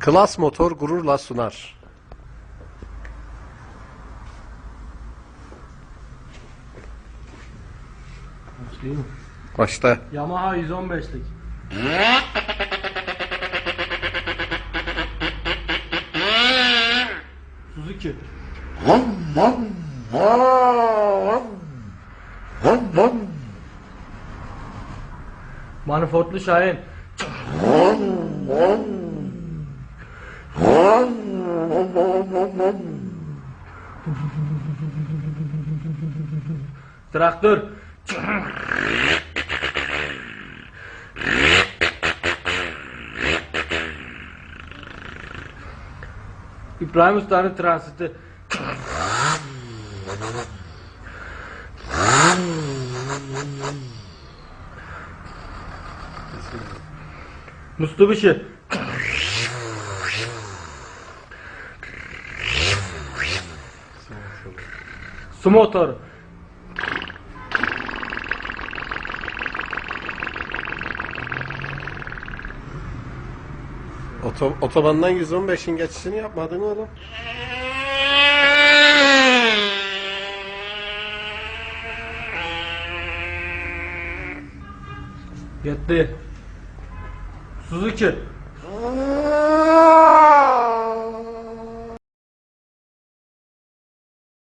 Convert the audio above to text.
Klas motor gururla sunar. Başlayayım. Başta. Yamaha 115'lik. Suzuki. Manifoldlu Şahin. Traktör. İbrahim Usta'nın transiti. Mustabishi. Su motoru. Oto, otobandan 115'in geçişini yapmadın oğlum. Yetti. Suzuki.